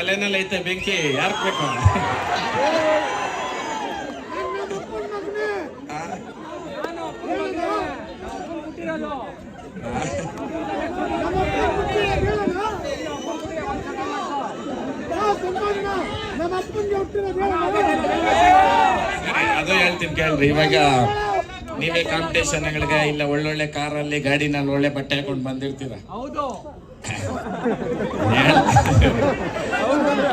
ಒಲೆನಲ್ಲಿ ಐತೆ ಬೆಂಕಿ. ಯಾರು ಬೇಕು? ಅದು ಹೇಳ್ತೀನಿ ಕೇಳ್ರಿ. ಇವಾಗ ನೀವೇ ಕಾಂಪಿಟೇಷನ್ಗಳಿಗೆ ಇಲ್ಲ ಒಳ್ಳೊಳ್ಳೆ ಕಾರಲ್ಲಿ ಗಾಡಿನಲ್ಲಿ ಒಳ್ಳೆ ಬಟ್ಟೆ ಹಾಕೊಂಡು ಬಂದಿರ್ತೀರ? ಹೌದು.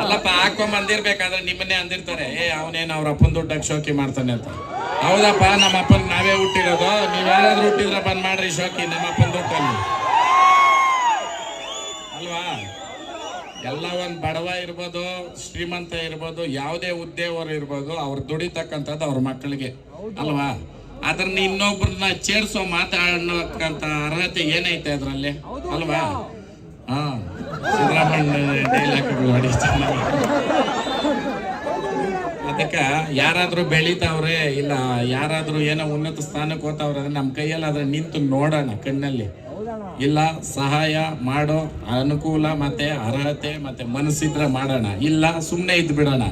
ಅಲ್ಲಪ್ಪ ಹಾಕೊಂಡ್ ಬಂದಿರ್ಬೇಕಾದ್ರೆ ನಿಮ್ಮನ್ನೇ ಅಂದಿರ್ತಾರೆ. ಏ, ಅವನೇನು ಅವ್ರ ಅಪ್ಪನ ದುಡ್ಡಾಗ ಶೋಕಿ ಮಾಡ್ತಾನೆ ಅಂತ. ಹೌದಪ್ಪ, ನಮ್ಮ ಅಪ್ಪನ ನಾವೇ ಹುಟ್ಟಿರೋದು. ನೀವ್ ಯಾರಾದ್ರೂ ಹುಟ್ಟಿದ್ರೆ ಬಂದ್ ಮಾಡ್ರಿ ಶೋಕಿ, ನಮ್ಮ ಅಪ್ಪನ ದುಡ್ಡಲ್ಲಿ ಅಲ್ವಾ? ಎಲ್ಲ ಒಂದ್ ಬಡವ ಇರ್ಬೋದು, ಶ್ರೀಮಂತ ಇರ್ಬೋದು, ಯಾವುದೇ ಹುದ್ದೆಯವರು ಇರ್ಬೋದು, ಅವ್ರು ದುಡಿತಕ್ಕಂಥದ್ದು ಅವ್ರ ಮಕ್ಕಳಿಗೆ ಅಲ್ವಾ? ಅದ್ರನ್ನ ಇನ್ನೊಬ್ರನ್ನ ಚೇರ್ಸೋ ಮಾತಾಡೋಕ್ಕಂತ ಅರ್ಹತೆ ಏನೈತೆ ಅದ್ರಲ್ಲಿ? ಅಲ್ವಾ? ಹಾ. ಸಿದ್ದರಾಮಯ್ಯ ಚೆನ್ನಾಗಿ ಅದಕ್ಕೆ ಯಾರಾದ್ರೂ ಬೆಳೀತಾವ್ರೆ, ಇಲ್ಲ ಯಾರಾದರೂ ಏನೋ ಉನ್ನತ ಸ್ಥಾನಕ್ಕೆ ಹೋಗ್ತಾವ್ರೆ ಅಂದ್ರೆ ನಮ್ಮ ಕೈಯಲ್ಲಿ ಅದ್ರ ನಿಂತು ನೋಡೋಣ ಕಣ್ಣಲ್ಲಿ. ಇಲ್ಲ, ಸಹಾಯ ಮಾಡೋ ಅನುಕೂಲ ಮತ್ತೆ ಅರ್ಹತೆ ಮತ್ತೆ ಮನಸ್ಸಿದ್ರೆ ಮಾಡೋಣ. ಇಲ್ಲ ಸುಮ್ಮನೆ ಇದ್ದು ಬಿಡೋಣ.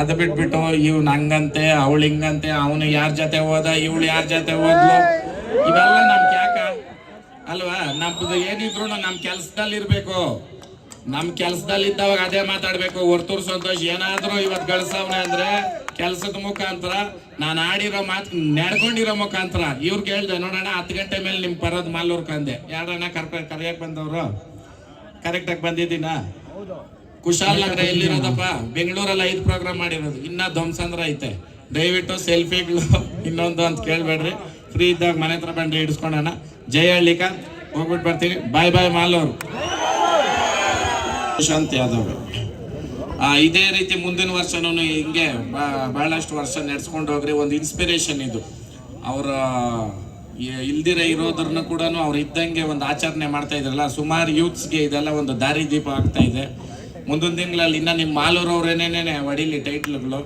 ಅದು ಬಿಟ್ಬಿಟ್ಟು ಇವ್ನ ಹಂಗಂತೆ, ಅವಳು ಹಿಂಗಂತೆ, ಅವನು ಯಾರ ಜೊತೆ ಹೋದ, ಇವಳು ಯಾರ ಜೊತೆ ಹೋದ್ಲು. ಇವೆಲ್ಲ ನಮ್ಗೆ ಯಾಕ? ಅಲ್ವಾ? ನಮ್ದು ಏನಿದ್ರು ನಮ್ ಕೆಲ್ಸದಲ್ಲಿ ಇರ್ಬೇಕು ನಮ್ ಕೆಲ್ಸದಲ್ಲಿ ಇದ್ದವಾಗ ಅದೇ ಮಾತಾಡ್ಬೇಕು ಹೊರ್ತೂರ್ ಸಂತೋಷ್, ಏನಾದ್ರೂ ಇವತ್ ಗಳಿಸವ್ನೆ ಅಂದ್ರೆ ಕೆಲ್ಸದ ಮುಖಾಂತರ, ನಾನು ಆಡಿರೋ ಮಾತು, ನಡ್ಕೊಂಡಿರೋ ಮುಖಾಂತರ ಇವ್ರು ಕೇಳ್ದೆ ನೋಡೋಣ ಹತ್ತು ಗಂಟೆ ಮೇಲೆ ನಿಮ್ ಬರೋದ್ ಮಾಲೂರ್ ಕಂದೆ. ಯಾರಣ್ಣ ಕರ್ಕ, ಕರೆಯಕ್ ಬಂದವ್ರು? ಕರೆಕ್ಟ್ ಆಗಿ ಬಂದಿದ್ದೀನಾ? ಕುಶಾಲನಗರ ಎಲ್ಲಿರೋದಪ್ಪ? ಬೆಂಗಳೂರಲ್ಲಿ ಐದು ಪ್ರೋಗ್ರಾಮ್ ಮಾಡಿರೋದು. ಇನ್ನ ಧ್ವಂಸಂದ್ರ ಐತೆ. ದಯವಿಟ್ಟು ಸೆಲ್ಫಿಗಳು ಇನ್ನೊಂದು ಅಂತ ಕೇಳ್ಬೇಡ್ರಿ. ಫ್ರೀ ಇದ್ದಾಗ ಮನೆ ಹತ್ರ ಬಂದು ಹಿಡಿಸ್ಕೊಳ್ಳೋಣ ಜಯ ಹಳ್ಳಿಕ ಹೋಗ್ಬಿಟ್ಟು ಬರ್ತೀನಿ. ಬಾಯ್ ಬಾಯ್ ಮಾಲೂರು. ಶಾಂತಿ ಯಾದವ್. ಇದೇ ರೀತಿ ಮುಂದಿನ ವರ್ಷನೂ ಹಿಂಗೆ ಬಹಳಷ್ಟು ವರ್ಷ ನಡೆಸ್ಕೊಂಡು ಹೋಗ್ರಿ, ಒಂದು ಇನ್ಸ್ಪಿರೇಷನ್ ಇದು. ಅವರ ಇಲ್ದಿರ ಇರೋದ್ರನ್ನ ಕೂಡ ಅವ್ರು ಇದ್ದಂಗೆ ಒಂದು ಆಚರಣೆ ಮಾಡ್ತಾ ಇದ್ರಲ್ಲ, ಸುಮಾರು ಯೂತ್ಸ್ಗೆ ಇದೆಲ್ಲ ಒಂದು ದಾರಿ ದೀಪ ಆಗ್ತಾ ಇದೆ. ಮುಂದಿನ ತಿಂಗಳಲ್ಲಿ ಇನ್ನ ನಿಮ್ಮ ಮಾಲೂರು ಅವ್ರೇನೇನೇನೆ ಹೊಡಿಲಿ ಟೈಟ್ಲ್ಗಳು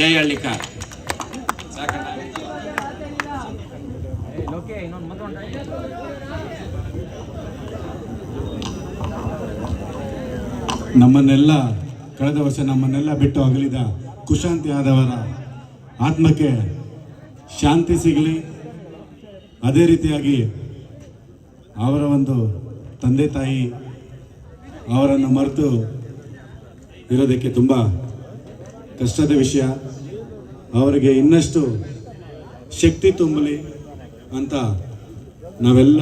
ಜೈ ಹಳ್ಳಿಕಾರ್. ಸಾಕಣ್ಣ ಓಕೆ ಇನ್ನೊಂದು ಮತ್ತೆ ನಮ್ಮನ್ನೆಲ್ಲ, ಕಳೆದ ವರ್ಷ ನಮ್ಮನ್ನೆಲ್ಲ ಬಿಟ್ಟು ಅಗಲಿದ ಕುಶಾಂತಿ ಆದವರ ಆತ್ಮಕ್ಕೆ ಶಾಂತಿ ಸಿಗಲಿ. ಅದೇ ರೀತಿಯಾಗಿ ಅವರ ಒಂದು ತಂದೆ ತಾಯಿ ಅವರನ್ನು ಮರೆತು ಇರೋದಕ್ಕೆ ತುಂಬ ಕಷ್ಟದ ವಿಷಯ. ಅವರಿಗೆ ಇನ್ನಷ್ಟು ಶಕ್ತಿ ತುಂಬಲಿ ಅಂತ ನಾವೆಲ್ಲ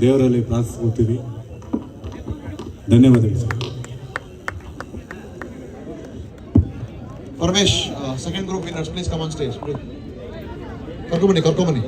ದೇವರಲ್ಲಿ ಪ್ರಾರ್ಥಿಸ್ಕೊತೀವಿ ಧನ್ಯವಾದಗಳು sir. Paramesh second group winners please come on stage ಕರ್ಕೊಂಬನ್ನಿ ಕರ್ಕೊಂಬನ್ನಿ